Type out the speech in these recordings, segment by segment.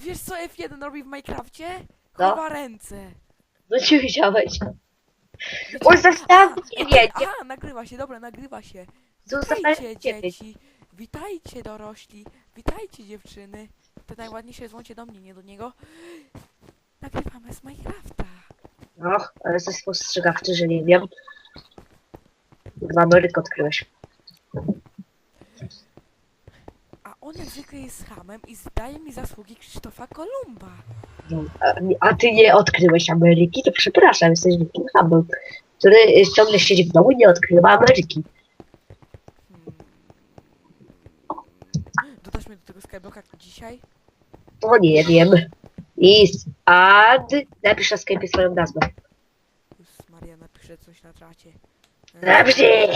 Wiesz co F1 robi w Minecrafcie? No. Chowa ręce. No nie wiedziałeś. Wiecie- On zostawił A, nie. Aha, nagrywa się, dobra, nagrywa się. Witajcie dzieci, witajcie dorośli, witajcie dziewczyny. Te najładniejsze dzwoncie do mnie, nie do niego. Nagrywamy z Minecrafta. No, ale jesteś spostrzegawczy, że nie wiem. W Amerykę odkryłeś. On jak zwykle jest hamem i zdaje mi zasługi Krzysztofa Kolumba. No, a, ty nie odkryłeś Ameryki? To przepraszam, jesteś wielkim hamem, który ciągle siedzi w domu i nie odkrywa Ameryki. Hmm. Dodasz mnie do tego skyblocka dzisiaj? To nie wiem. Is ad... Napisz na Skype swoją nazwę. Jezus Maria, napiszę coś na czacie. Dobrze!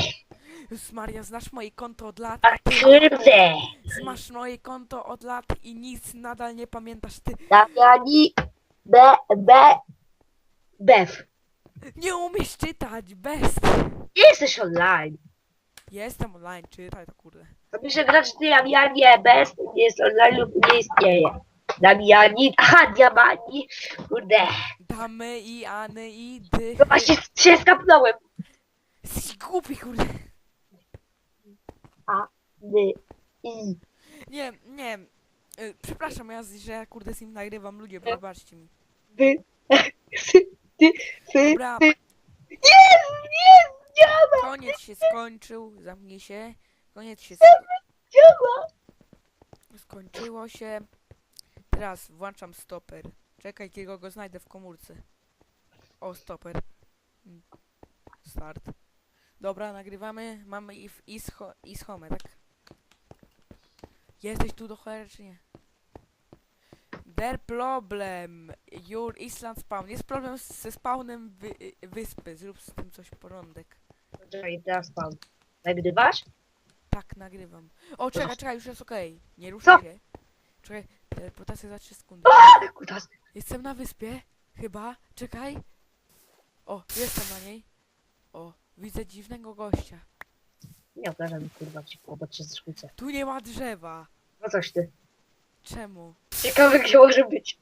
Jezus Maria, znasz moje konto od lat, A kurde! znasz moje konto od lat i nic nadal nie pamiętasz ty. Damiani... B... B... Bew. Nie umiesz czytać, bez. Nie jesteś online. Jestem online, czytaj to kurde. Napiszę gracz Damianie bez, nie jest online lub nie istnieje. Damiani... Aha, Diamani. Kurde. Damy i Any i dy. No właśnie się skapnąłem. Jesteś głupi kurde. Ny... I... Nie, nie. y, Przepraszam, ja, z- że ja kurde z nim nagrywam ludzie, wybaczcie mi. Wy... Sy... Ty... Sy... Dobra, Jest! Jest! Działa! koniec się skończył, zamknij się. Koniec się sko- Działa! skończyło się. Teraz włączam stoper. Czekaj, kiedy go znajdę w komórce. O, stoper. Mm. Start. Dobra, nagrywamy. Mamy i w isho, ishome, tak? Jesteś tu do cholery, czy nie? Der problem. Your Island spawn. Jest problem ze spawnem wy, wyspy. Zrób z tym coś porządek. Czekaj, teraz pan. Nagrywasz? Tak, nagrywam. O, czekaj, czekaj, już jest okej. Nie ruszaj Co? się. Czekaj, teleportacja za 3 sekundy. Kutas. Jestem na wyspie, chyba. Czekaj. O, jestem na niej. O, widzę dziwnego gościa. Nie obrażam mi kurwa ci bo cię zrzucę. Tu nie ma drzewa. No coś ty. Czemu? Ciekawe gdzie może być.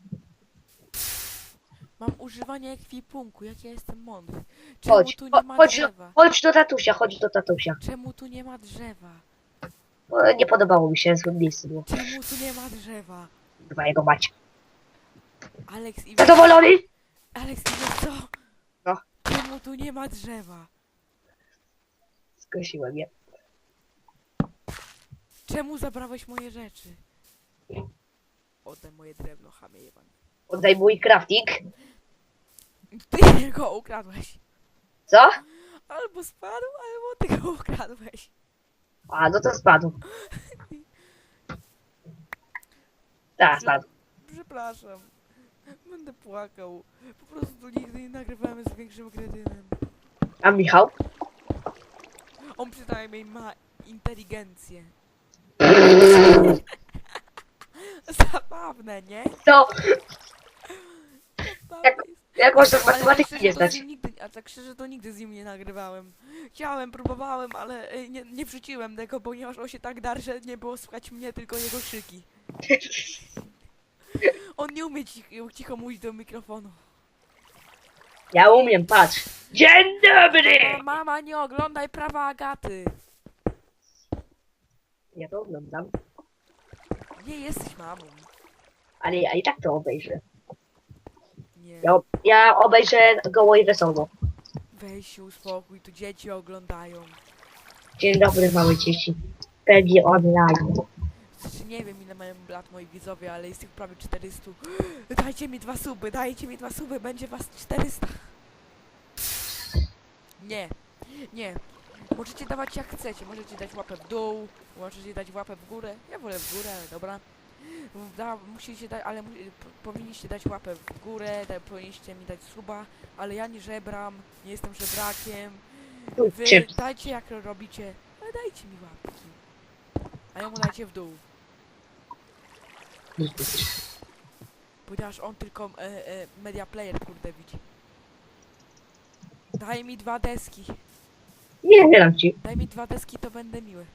Mam używanie ekwipunku, jak ja jestem mądry. Czemu Chodź, tu cho- nie ma chodź, do, drzewa? chodź do tatusia, chodź do tatusia. Czemu tu nie ma drzewa? O, nie podobało mi się, złym miejscu było. Czemu tu nie ma drzewa? Chyba jego mać. Alex i Zadowolony? Alex i wiesz co? No. Czemu tu nie ma drzewa? Skosiłem je. Czemu zabrałeś moje rzeczy? Oddaj moje drewno, chamie jebany. Oddaj mój crafting. Ty go ukradłeś. Co? Albo spadł, albo ty go ukradłeś. A, no to spadł. Tak, spadł. Przepraszam. Będę płakał. Po prostu nigdy nie nagrywałem z większym kretynem. A Michał? On przynajmniej ma inteligencję. Zabawne, nie? To, Zabawne Jak- jest. jak można Ale tak matematyki szczerze, nie to z znać? nim Nigdy, a tak szczerze to nigdy z nim nie nagrywałem. Chciałem, próbowałem, ale e, nie, nie wrzuciłem tego, ponieważ on się tak dar, że nie było słychać mnie, tylko jego krzyki. On nie umie cicho, cicho mówić do mikrofonu. Ja umiem, patrz. Dzień dobry! Mama, nie oglądaj prawa Agaty. Ja to oglądam, Nie jesteś mamą. ale ja i tak to obejrzę. Nie. Ja, ja obejrzę goło i wesoło. Weź się uspokój, tu dzieci oglądają. Dzień dobry, małe dzieci. PG online. Nie wiem ile mają lat moi widzowie, ale jest ich prawie 400. Dajcie mi dwa suby, dajcie mi dwa suby, będzie was 400. Nie, nie. Możecie dawać jak chcecie, możecie dać łapę w dół, możecie dać łapę w górę. Ja wolę w górę, dobra. Da, musicie dać, ale mu, po- powinniście dać łapę w górę, da, powinniście mi dać suba, ale ja nie żebram, nie jestem żebrakiem. Wy dajcie jak robicie, ale dajcie mi łapki. A ja mu dajcie w dół. Ponieważ on tylko e, e, media player kurde widzi. Daj mi dwa deski. Nie, nie dam ci. Daj mi dwa deski, to będę miły.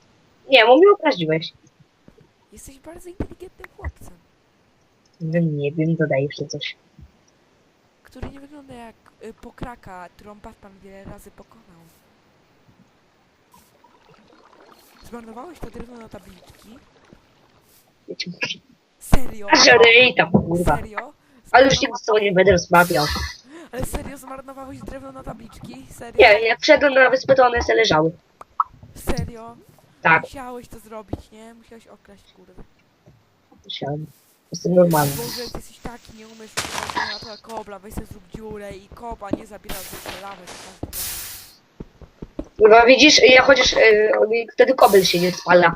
Nie, bo mnie obraziłeś. Jesteś bardzo inteligentnym chłopcem. No nie wiem, dodaj jeszcze coś. który nie wygląda jak y, pokraka, którą Batman wiele razy pokonał. Zmarnowałeś to drewno na tabliczki? Wiecie, Serio? Żerej tam, kurwa. Serio? Ale już nikt z tobą nie będę rozmawiał. Ale serio zmarnowałeś drewno na tabliczki? Serio? Nie, jak wszedłem na wyspę, to one se leżały. Serio? Tak, Musiałeś to zrobić, nie? Musiałeś okraść, kurde. musiałem. Jestem normalny. Boże, ty jesteś taki, nie umiesz na to kobla, weź sobie zrób dziurę i kopa, nie zabiera to każdy ma. Kurwa, widzisz, ja chociaż yy, wtedy kobel się nie spala.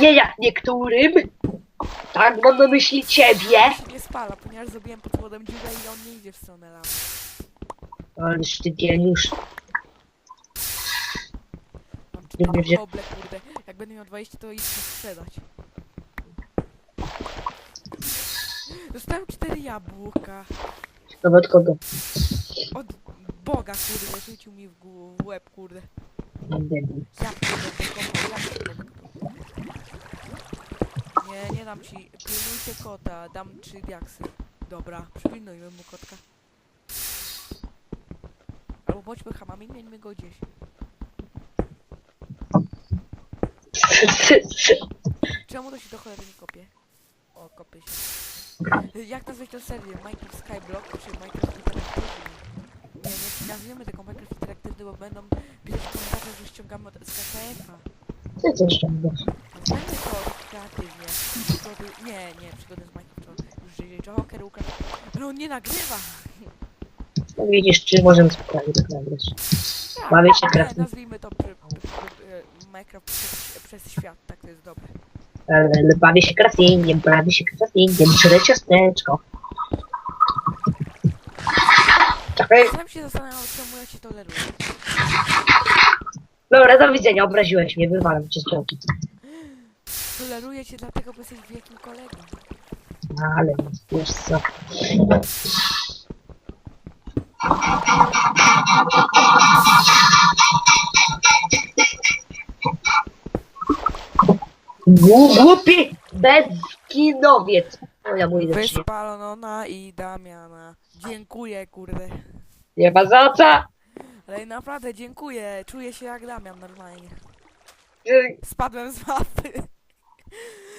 Nie jak niektórym. Tak, mam na myśli ciebie. nie spala, ponieważ zrobiłem pod spodem dziurę i on nie idzie w stronę lawy. Ależ ty geniusz. Mam czy Nie dwa będzie. koble, kurde. Jak będę miał 20, to idź to sprzedać. Dostałem 4 jabłka. No od kogo? Od Boga, kurde, rzucił mi w, głu- w łeb, kurde. Jabłko będę kopał, jabłko. Nie, nie dam ci. Pilnujcie kota, dam 3 diaksy. Dobra, przypilnujmy mu kotka. Albo bądźmy hamami, miejmy go gdzieś. Czemu to się do cholery nie kopie? O, kopie się. Jak nazwać tę serię? Minecraft Skyblock czy Minecraft Interaktywny? Nie, nie nazwiemy tego Minecraft Interaktywny, bo będą pisać w komentarzach, że ściągamy od SKKF-a. Co ty ściągasz? Nazwijmy to kreatywnie. Przygody... Nie, nie, przygody z Minecraft. Joker. Ale on nie nagrywa! No widzisz, czy możemy spokojnie tak nagrać. Ja, Bawię się nie, kreatywnie. nazwijmy to e, Minecraft przez, przez świat, tak to jest dobre. Ale bawię się craftingiem, bawię się craftingiem, żre ciasteczko. Czekaj, Sam się zastanawiam, czemu ja toleruję. dobra, do widzenia, obraziłeś mnie, wywalam cię z działki. Toleruję cię dlatego, bo jesteś wielkim kolegą. No, ale wiesz co. Gł- Głupi bezkinowiec. O ja mój rzecz. Wyspalona i Damiana. Dziękuję, kurde. Nie ma za co. Ale naprawdę dziękuję. Czuję się jak Damian normalnie. Spadłem z mapy.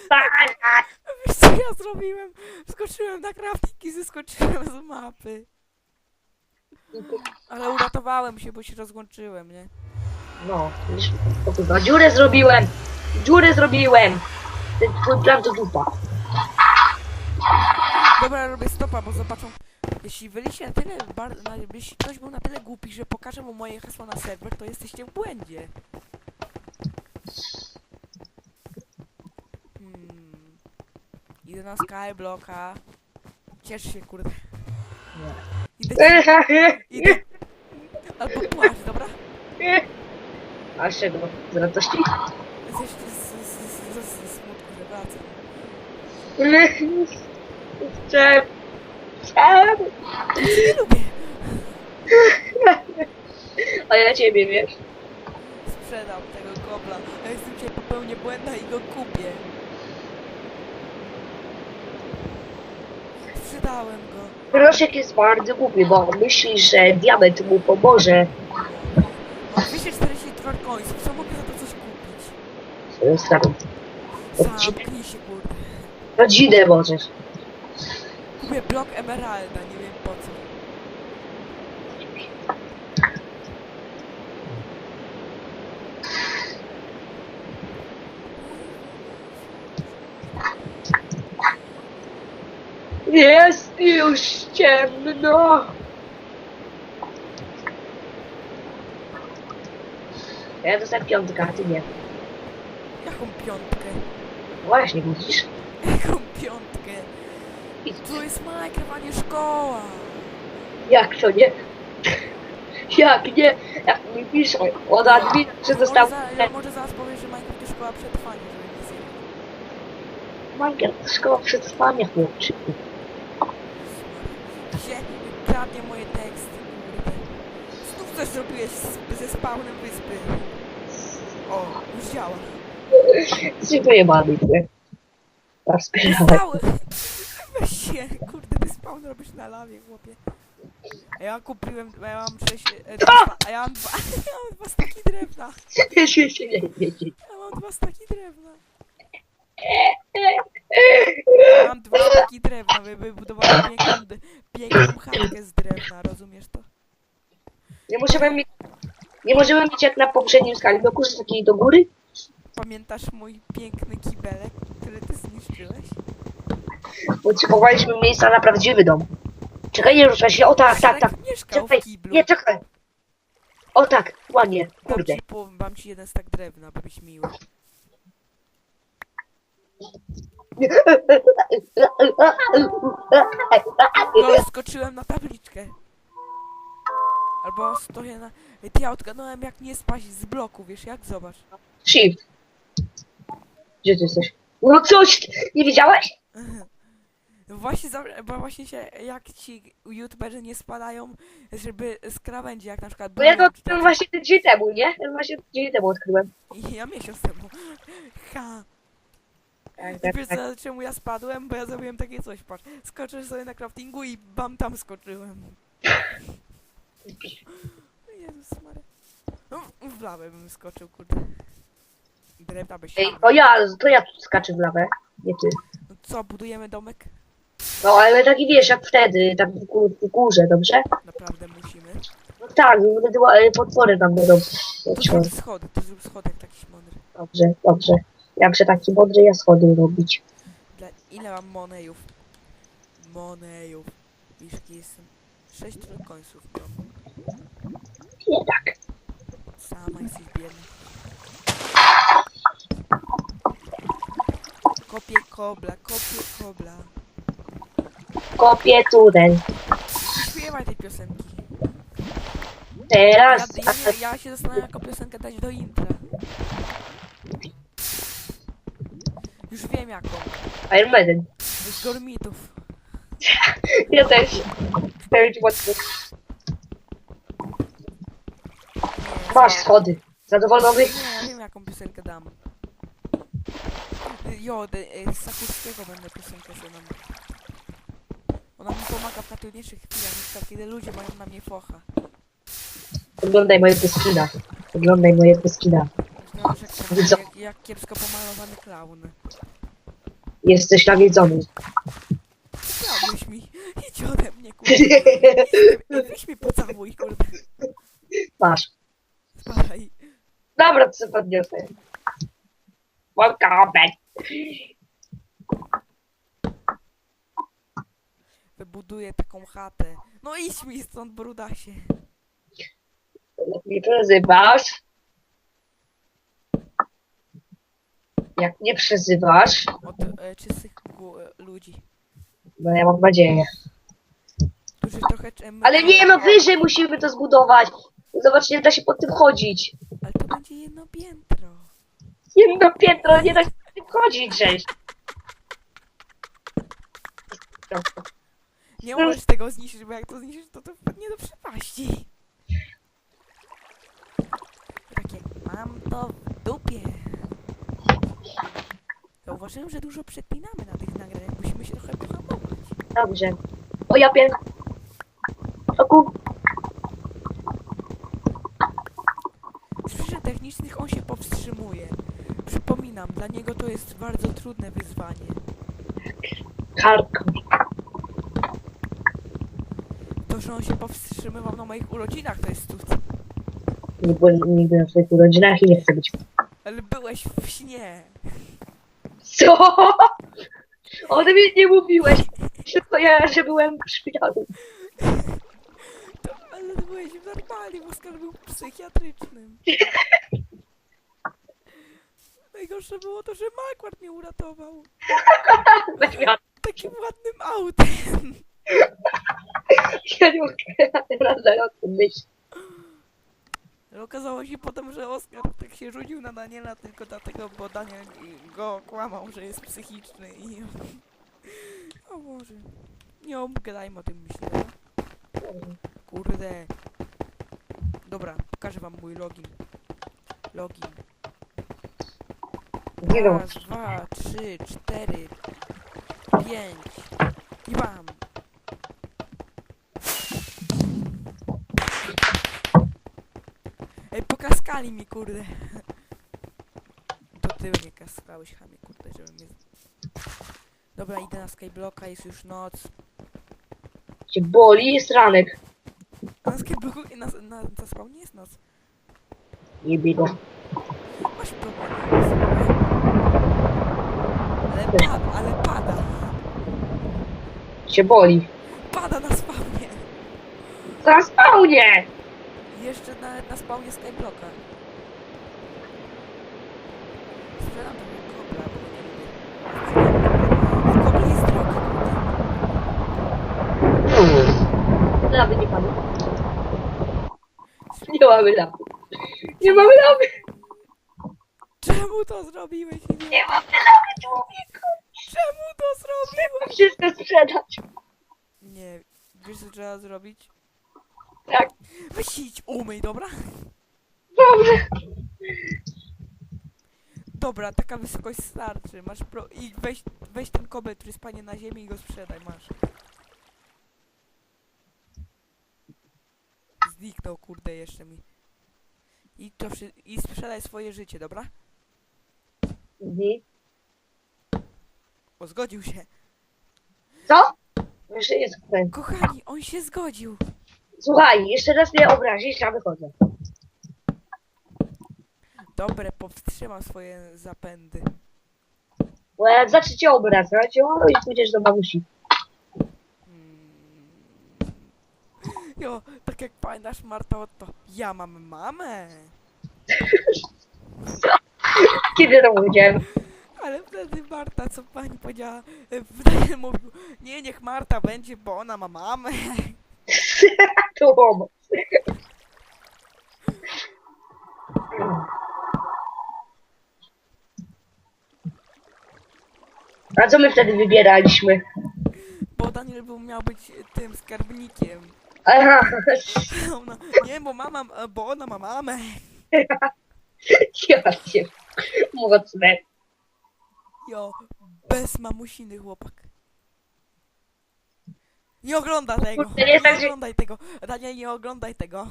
tak. Wiesz co ja zrobiłem? Skoczyłem na crafting i zeskoczyłem z mapy. Ale uratowałem się, bo się rozłączyłem, nie? No, o kurwa, dziurę zrobiłem. Dziurę zrobiłem. To dupa. Dobra, robię stopa, bo zobaczą. Jeśli byliście na tyle bar... na... jeśli ktoś był na tyle głupi, że pokażę mu moje hasło na serwer, to jesteście w błędzie. Hmm. Idę na Skyblocka. Ciesz się, kurde. Idę, idę. Albo płacz, dobra? A z czego? Z radości? Jesteś z, z, z, z, z smutku, że wracam. Chciałem. Nie lubię. A ja ciebie, wiesz. Sprzedam tego kobla. A jestem cię popełnię błęda i go kupię. Sprzedałem go. Proszek jest bardzo głupi, bo myśli, że diament mu pomoże. Mam 240 troll coinsów, co mogę za to coś kupić? Odcinek. Zamknij się, kurde. Rodzinę możesz. Kupię blok emeralda, nie wiem po co. Jest już ciemno. Ja dostałem piątkę, a ty nie. Jaką piątkę? Właśnie, widzisz? Jaką piątkę? I To jest Minecraft, a nie szkoła. jak to nie? Jak nie? Jak mi piszą od admina, że dostał... Może, za, ja może zaraz powiesz, że Minecraft to szkoła przetrwania, żeby nie zjechać. Minecraft, szkoła przetrwania, chłopczyku. Gdzie kradnie moje teksty. Znów coś zrobiłeś z, ze spawnem wyspy. O, już działa. Jesteś pojebany! Weź się, kurde, ty spawn robisz na lawie, chłopie. A ja kupiłem, a ja mam sześć, e, dwa, a ja mam dwa, ja mam dwa staki drewna. Nie, nie, nie. Ja mam dwa staki drewna. Mam dwa staki drewna, wy wybudowałem piękną, d- piękną chatkę z drewna, rozumiesz to? Nie możemy mieć, nie możemy mieć jak na poprzednim skali bloku, że takiej do góry? Pamiętasz mój piękny kibelek, który ty zniszczyłeś? Potrzebowaliśmy miejsca na prawdziwy dom. Czekaj, nie ruszaj się. O tak, tak, tak. Mieszkał Czekaj, w kiblu. nie, czekaj. O tak, ładnie, Dam kurde. ci, po, dam ci jeden stak drewna, by być miły. No, skoczyłem na tabliczkę. Albo stoję na... Ej, Ty, ja odgadnąłem jak nie spaść z bloku, wiesz jak? Zobacz. Shift. Gdzie ty jesteś? No coś, ty- nie widziałeś? No Właśnie, za, bo właśnie się, jak ci youtuberzy nie spadają, żeby z krawędzi, jak na przykład... Bo ja to czy odkryłem tak- właśnie tydzień temu, nie? Ten właśnie tydzień temu odkryłem. Ja miesiąc temu. Ha! Tak, I tak, wiesz tak. co, czemu ja spadłem? Bo ja zrobiłem takie coś, patrz. Skoczę sobie na craftingu i bam, tam skoczyłem. Jezus Maria. No, w lawę bym skoczył, kurde. Drewna by się... Ej, to ja, to ja tu skaczę w lawę, nie ty. No co, budujemy domek? No ale taki wiesz, jak wtedy, tam w, gó- w górze, dobrze? Naprawdę musimy. No tak, wtedy ła- potwory tam będą. To zrób schody, to zrób schody jak taki mądry. Dobrze, dobrze. Jakże taki mądry ja schody robić. Dla... Ile mam monejów? Monejów. Wiesz, jaki jestem? Sześć trójkońców. Nie tak. Sama jesteś biedna. Kopię kobla, kopię kobla. Kopię tunel. Śpiewaj tej piosenki. Teraz. ja, ja, ja się zastanawiam, jaką piosenkę dać do intra. Już wiem jaką. Iron Maiden. Z Gormitów. Ja też. Też łatwo. Nie, Masz schody. Zadowolony? Nie, ja wiem jaką piosenkę dam. Jo, de, e, z Sachurskiego będę piosenkę sobie. Ona mi pomaga w najtrudniejszych chwilach, na przykład kiedy ludzie mają na mnie focha. Oglądaj mojego skina. Oglądaj mojego skina. Znasz, jak, Widzą. jak, jak kiepsko pomalowany klaun. Jesteś nawiedzony. Chciałbyś mi. Idź ode mnie, kurde. Weź mi pocałuj, kurde. Masz. Spadaj. Dobra, to sobie podniosę. Mam kabel. Wybuduję taką chatę. No idź mi stąd, brudasie. Jak mnie przezywasz. Jak mnie przezywasz, Od e, czystych gu- e, ludzi. no ja mam nadzieję. Którzy trochę... Czem, Ale nie, no wyżej musimy to zbudować. Zobacz, nie da się pod tym chodzić. Ale to będzie jedno piętro. Jedno piętro, nie da się pod tym chodzić, cześć. Nie możesz tego zniszczyć, bo jak to zniszczysz, to to wpadnie do przepaści. Takie, mam to w dupie. Zauważyłem, że dużo przeklinamy na tych nagraniach. Musimy się trochę pohamować. Dobrze. O ja pier... O ku... Z przyczyn technicznych on się powstrzymuje. Przypominam, dla niego to jest bardzo trudne wyzwanie. Hardcore. To, że on się powstrzymywał na moich urodzinach, to jest cud. Nie byłem nigdy na swoich urodzinach i nie chcę być. Ale byłeś w śnie. Co? O tym nie mówiłeś. Tylko ja, że byłem w szpitalu. To, ale ty byłeś normalnie, Oskar był psychiatrycznym. Najgorsze było to, że Marquardt mnie uratował. Takim ładnym autem. Ja nie mogę teraz tym myśleć. Ale okazało się potem, że Oskar tak się rzucił na Daniela tylko dlatego, bo Daniel go kłamał, że jest psychiczny i... O Boże. Nie obgadajmy o tym, myślę. Kurde. Dobra, pokażę wam mój login. Login. Nie. Raz, dwa, trzy, cztery, pięć. I bam. Ej, pokaskali mi, kurde. To ty mnie kaskałeś, chamie, kurde, żeby mnie... Dobra, idę na skyblocka, jest już noc. Cię boli, jest ranek. Na skyblocku i na, na, na spawnie jest noc. Nie bij go. Masz problem. Ale pada, ale pada. Cię boli. Pada na spawnie. Na spawnie! Jeszcze nawet na spawnie skyblocka. Sprzedam trochę kobla, bo go nie lubię. Kobla jest drogi. Lawy nie padło. Nie mamy lawy. Nie mamy lawy. Czemu to zrobiłeś? Nie, Nie mamy lawy, człowieku. czemu to zrobiłeś? Wszystko sprzedać. Nie, wiesz co trzeba zrobić? Tak. Weź idź, umyj, dobra? Dobrze. Dobra, taka wysokość starczy. Masz pro... I weź, weź ten kobel, który spanie na ziemi i go sprzedaj, masz. Zniknął, kurde, jeszcze mi. I to wszy... I sprzedaj swoje życie, dobra? Mhm. O, zgodził się. Co? Jeszcze jest. Kochani, on się zgodził. Słuchaj, jeszcze raz mnie obrazisz, ja wychodzę. Dobre, powstrzymam swoje zapędy. Bo jak zacznę cię obrażać, o, i pójdziesz do babusi. Mm. Jo, tak jak pamiętasz Marta Otto, ja mam mamę. Kiedy to powiedziałem? Ale wtedy Marta, co pani powiedziała, e, wtedy mówił, nie, niech Marta będzie, bo ona ma mamę. Obok. A co my wtedy wybieraliśmy? Bo Daniel był, miał być tym skarbnikiem. Aha, Ona, nie, bo mama, bo ona ma mamę. ja cię. Mocne. Jo, bez mamusiny chłopak. Nie ogląda tego, Kurde, nie nie tak, że- oglądaj tego. Daniel, nie oglądaj tego.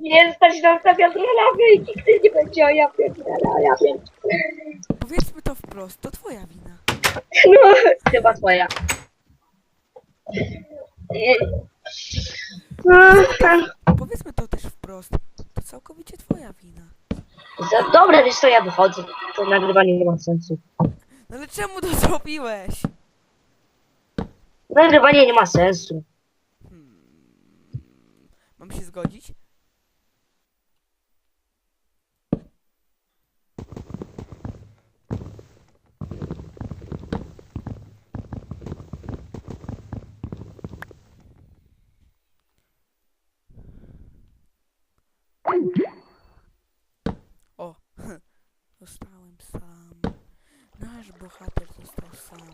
Nie stać nas na wiatrolawę i nie będzie, a ja pierdolę, a ja pierdolę. Powiedzmy to wprost, to twoja wina. No, chyba twoja. Powiedzmy to też wprost, to całkowicie twoja wina. Za- Dobra, wiesz co, ja wychodzę. To nagrywanie nie ma sensu. No ale czemu to zrobiłeś? Nagrywanie nie ma sensu. Hmm. Mam się zgodzić? O, zostałem sam. Nasz bohater został sam.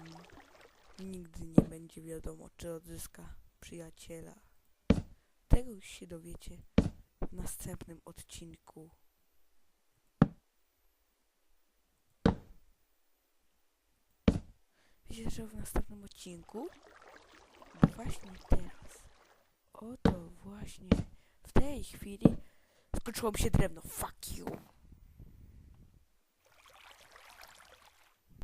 Nigdy nie będzie wiadomo, czy odzyska przyjaciela. Tego już się dowiecie w następnym odcinku. Wiecie, że w następnym odcinku? Właśnie teraz. Oto właśnie w tej chwili skończyło mi się drewno. Fuck you.